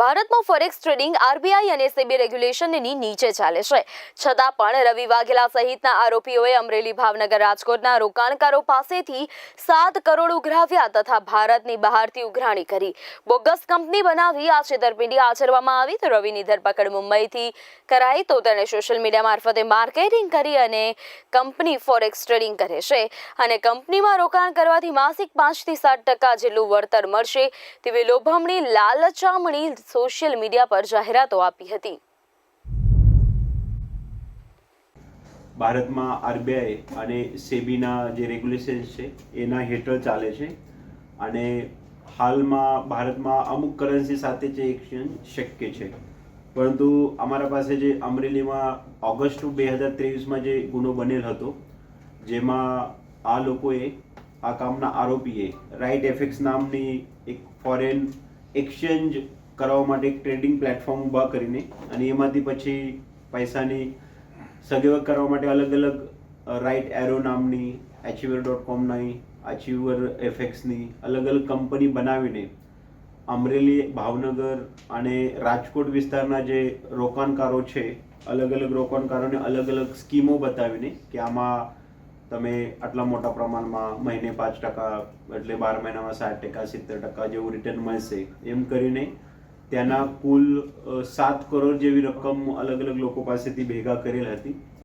ભારતમાં forex trading RBI અને સેબી રેગ્યુલેશનની નીચે ચાલે છે. છતાં પણ રવિ વાઘેલા સહિતના આરોપીઓએ અમરેલી ભાવનગર રાજકોટના રોકાણકારો પાસેથી સાત કરોડ ઉઘરાવ્યા તથા ભારતની બહારથી ઉઘરાણી કરી. બોગસ કંપની બનાવી આ છેતરપિંડી આચરવામાં આવી તો રવિની ધરપકડ મુંબઈથી કરાઈ તો તેણે સોશિયલ મીડિયા મારફતે માર્કેટિંગ કરી અને કંપની ફોરેક્સ ટ્રેડિંગ કરે છે. અને કંપનીમાં રોકાણ કરવાથી માસિક પાંચથી સાત ટકા જેટલું વળતર મળશે તેવી લોભામણી, લાલચામણી સોશિયલ મીડિયા પર જાહેરાતો આપી હતી. ભારતમાં આરબીઆઈ અને સેબીના જે રેગ્યુલેશન્સ છે, એના હેઠળ ચાલે છે. અને હાલમાં ભારતમાં અમુક કરન્સી સાથે જે એક્સચેન્જ શક્ય છે. પરંતુ અમારા પાસે જે અમરેલીમાં ઓગસ્ટ બે હજાર ત્રેવીસમાં જે ગુનો બનેલ હતો, જેમાં આ લોકોએ આ કામના આરોપીએ રાઇટ એફેક્સ નામની એક ફોરેન એક્સચેન્જ કરવા માટે એક ટ્રેડિંગ પ્લેટફોર્મ ઊભા કરીને અને એમાંથી પછી પૈસાની સગવડ કરવા માટે અલગ અલગ રાઇટ એરો નામની એચીવર ડોટ કોમની અચીવર એફેક્સની અલગ અલગ કંપની બનાવીને અમરેલી, ભાવનગર અને રાજકોટ વિસ્તારના જે રોકાણકારો છે, અલગ અલગ રોકાણકારોને અલગ અલગ સ્કીમો બતાવીને કે આમાં તમે આટલા મોટા પ્રમાણમાં મહિને પાંચ ટકા એટલે બાર મહિનામાં સાત ટકા, સિત્તેર ટકા જેવું રિટર્ન મળશે. એમ કરીને ત્યાંના કુલ સાત કરોડ જેવી રકમ અલગ અલગ લોકો પાસેથી ભેગા કરેલ હતી.